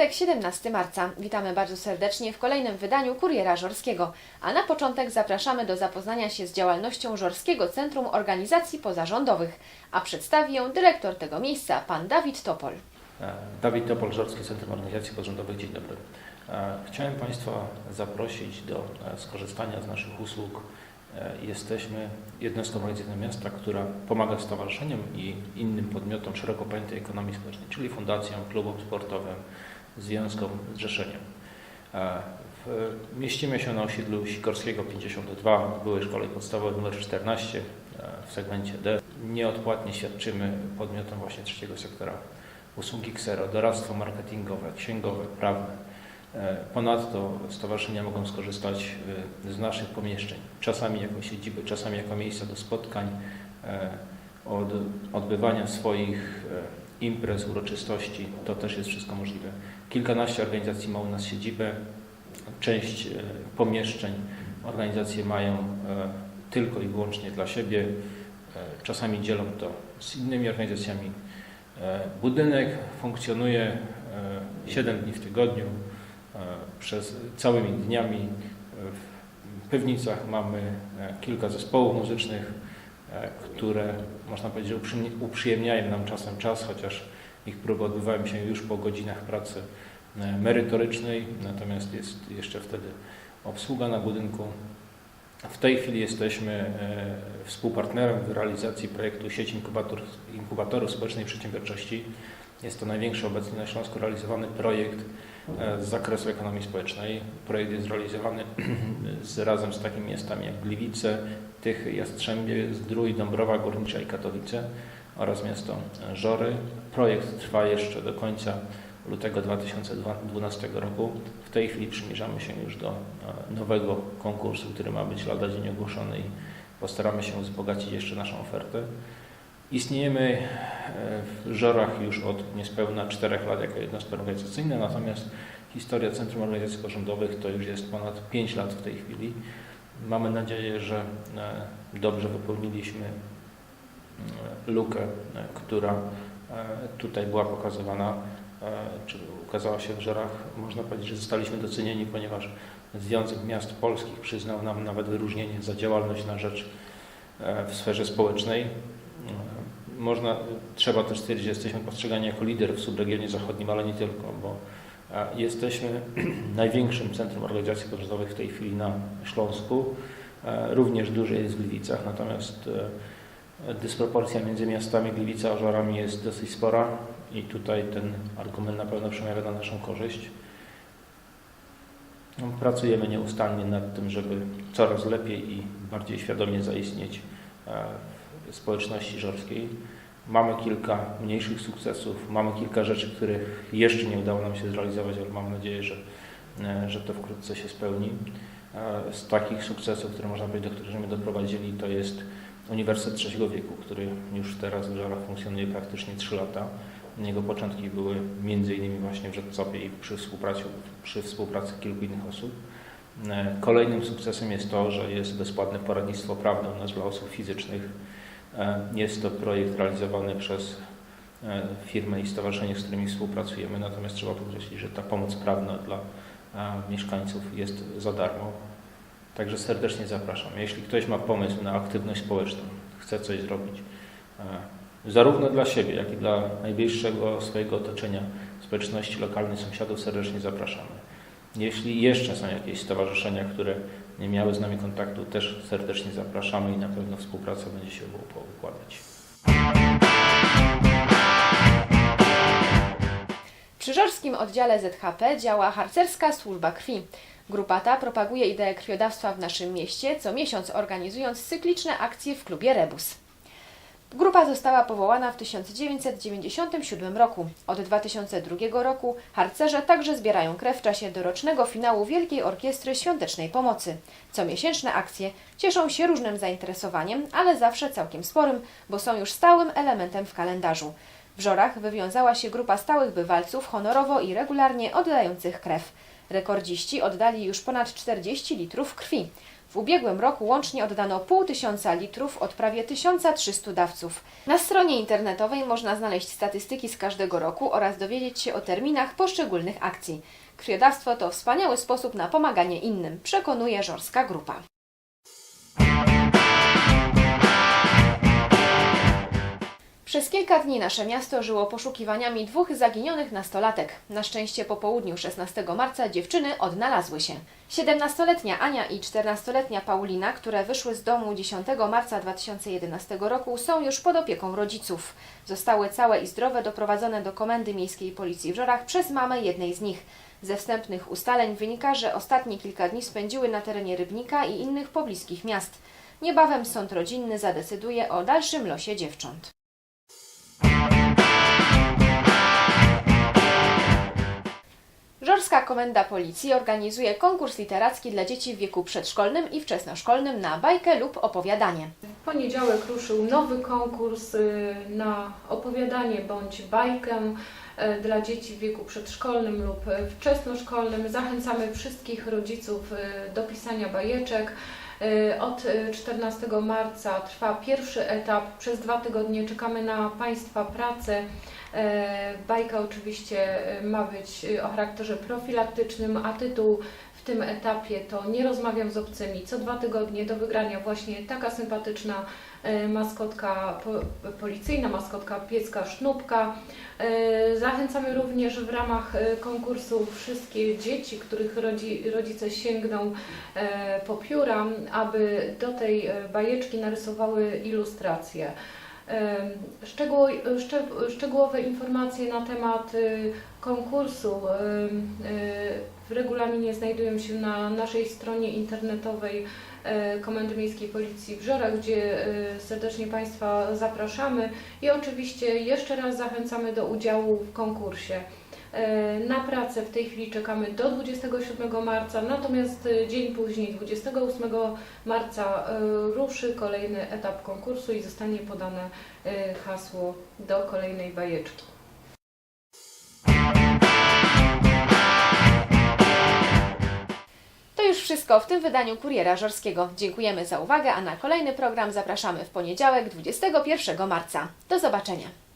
czwartek, 17 marca. Witamy bardzo serdecznie w kolejnym wydaniu Kuriera Żorskiego. A na początek zapraszamy do zapoznania się z działalnością Żorskiego Centrum Organizacji Pozarządowych, a przedstawi ją dyrektor tego miejsca, pan Dawid Topol. E, Dawid Topol, Żorskie Centrum Organizacji Pozarządowych. Dzień dobry. E, Chciałem Państwa zaprosić do e, skorzystania z naszych usług. Jesteśmy jednostką organizacyjną miasta, która pomaga stowarzyszeniom i innym podmiotom szeroko pojętej ekonomii społecznej, czyli fundacjom, klubom sportowym, związkom, zrzeszeniom. W- Mieścimy się na osiedlu Sikorskiego 52, w byłej szkole podstawowej nr 14 e, w segmencie D. Nieodpłatnie świadczymy podmiotom właśnie trzeciego sektora usługi ksero, doradztwo marketingowe, księgowe, prawne. E, Ponadto stowarzyszenia mogą skorzystać e, z naszych pomieszczeń, czasami jako siedziby, czasami jako miejsca do spotkań, e, od odbywania swoich imprez, uroczystości. To też jest wszystko możliwe. Kilkanaście organizacji ma u nas siedzibę, część e, pomieszczeń organizacje mają e, tylko i wyłącznie dla siebie. E, Czasami dzielą to z innymi organizacjami. Budynek funkcjonuje 7 dni w tygodniu, przez całymi dniami. W Pewnicach mamy kilka zespołów muzycznych, które można powiedzieć uprzyjemniają nam czasem czas, chociaż ich próby odbywają się już po godzinach pracy e, merytorycznej, natomiast jest jeszcze wtedy obsługa na budynku. W tej chwili jesteśmy e, współpartnerem w realizacji projektu sieci inkubator, inkubatorów społecznej przedsiębiorczości. Jest to największy obecnie na Śląsku realizowany projekt e, z zakresu ekonomii społecznej. Projekt jest realizowany z, razem z takimi miastami jak Gliwice, Tychy, Jastrzębie, Zdrój, Dąbrowa Górnicza i Katowice oraz miasto Żory. Projekt trwa jeszcze do końca lutego 2012 roku. W tej chwili przymierzamy się już do e, nowego konkursu, który ma być lada dzień ogłoszony i postaramy się wzbogacić jeszcze naszą ofertę. Istniejemy e, w Żorach już od niespełna 4 lat jako jednostka organizacyjna, natomiast historia Centrum Organizacji Pozarządowych to już jest ponad 5 lat w tej chwili. Mamy nadzieję, że e, dobrze wypełniliśmy e, lukę, która tutaj była pokazywana, czy ukazała się w Żorach. Można powiedzieć, że zostaliśmy docenieni, ponieważ Związek Miast Polskich przyznał nam nawet wyróżnienie za działalność na rzecz w sferze społecznej. Można, trzeba też stwierdzić, że jesteśmy postrzegani jako lider w subregionie zachodnim, ale nie tylko, bo jesteśmy największym centrum organizacji pozarządowych w tej chwili na Śląsku. Również duże jest w Gliwicach, natomiast e, dysproporcja między miastami Gliwice a Żorami jest dosyć spora i tutaj ten argument na pewno przemawia na naszą korzyść. No, Pracujemy nieustannie nad tym, żeby coraz lepiej i bardziej świadomie zaistnieć w społeczności żorskiej. Mamy kilka mniejszych sukcesów, mamy kilka rzeczy, których jeszcze nie udało nam się zrealizować, ale mam nadzieję, że, e, że to wkrótce się spełni. E, Z takich sukcesów, które można powiedzieć, do których żeśmy doprowadzili, to jest Uniwersytet Trzeciego Wieku, który już teraz w Żarach funkcjonuje praktycznie 3 lata. Jego początki były innymi właśnie w Rzeczcopie i przy współpracy, przy współpracy kilku innych osób. E, Kolejnym sukcesem jest to, że jest bezpłatne poradnictwo prawne u nas dla osób fizycznych. E, Jest to projekt realizowany przez e, firmę i stowarzyszenie, z którymi współpracujemy, natomiast trzeba podkreślić, że ta pomoc prawna dla e, mieszkańców jest za darmo. Także serdecznie zapraszam. Jeśli ktoś ma pomysł na aktywność społeczną, chce coś zrobić, zarówno dla siebie, jak i dla najbliższego swojego otoczenia, społeczności lokalnej, sąsiadów, serdecznie zapraszamy. Jeśli jeszcze są jakieś stowarzyszenia, które nie miały z nami kontaktu, też serdecznie zapraszamy i na pewno współpraca będzie się układać. Przy żorskim oddziale ZHP działa harcerska służba krwi. Grupa ta propaguje ideę krwiodawstwa w naszym mieście, co miesiąc organizując cykliczne akcje w klubie Rebus. Grupa została powołana w 1997 roku. Od 2002 roku harcerze także zbierają krew w czasie dorocznego finału Wielkiej Orkiestry Świątecznej Pomocy. Comiesięczne akcje cieszą się różnym zainteresowaniem, ale zawsze całkiem sporym, bo są już stałym elementem w kalendarzu. W Żorach wywiązała się grupa stałych bywalców honorowo i regularnie oddających krew. Rekordziści oddali już ponad 40 litrów krwi. W ubiegłym roku łącznie oddano pół tysiąca litrów od prawie 1300 dawców. Na stronie internetowej można znaleźć statystyki z każdego roku oraz dowiedzieć się o terminach poszczególnych akcji. Krwiodawstwo to wspaniały sposób na pomaganie innym, przekonuje żorska grupa. Przez kilka dni nasze miasto żyło poszukiwaniami dwóch zaginionych nastolatek. Na szczęście po południu 16 marca dziewczyny odnalazły się. 17-letnia Ania i 14-letnia Paulina, które wyszły z domu 10 marca 2011 roku, są już pod opieką rodziców. Zostały całe i zdrowe doprowadzone do Komendy Miejskiej Policji w Żorach przez mamę jednej z nich. Ze wstępnych ustaleń wynika, że ostatnie kilka dni spędziły na terenie Rybnika i innych pobliskich miast. Niebawem sąd rodzinny zadecyduje o dalszym losie dziewcząt. Żorska Komenda Policji organizuje konkurs literacki dla dzieci w wieku przedszkolnym i wczesnoszkolnym na bajkę lub opowiadanie. W poniedziałek ruszył nowy konkurs y, na opowiadanie bądź bajkę y, dla dzieci w wieku przedszkolnym lub wczesnoszkolnym. Zachęcamy wszystkich rodziców y, do pisania bajeczek. Od y, 14 marca trwa pierwszy etap. Przez dwa tygodnie czekamy na Państwa pracę. E, Bajka oczywiście y, ma być y, o charakterze profilaktycznym, a tytuł w tym etapie to Nie rozmawiam z obcymi. Co dwa tygodnie do wygrania właśnie taka sympatyczna e, maskotka po, policyjna, maskotka pieska sznupka. E, Zachęcamy również w ramach e, konkursu wszystkie dzieci, których rodzi, rodzice sięgną e, po pióra, aby do tej e, bajeczki narysowały ilustracje. Szczegółowe informacje na temat y, konkursu y, w regulaminie znajdują się na naszej stronie internetowej e, Komendy Miejskiej Policji Żorach, gdzie e, serdecznie Państwa zapraszamy i oczywiście jeszcze raz zachęcamy do udziału w konkursie. E, Na pracę w tej chwili czekamy do 27 marca, natomiast e, dzień później, 28 marca, e, ruszy kolejny etap konkursu i zostanie podane hasło do kolejnej bajeczki. To już wszystko w tym wydaniu Kuriera Żorskiego. Dziękujemy za uwagę, a na kolejny program zapraszamy w poniedziałek 21 marca. Do zobaczenia.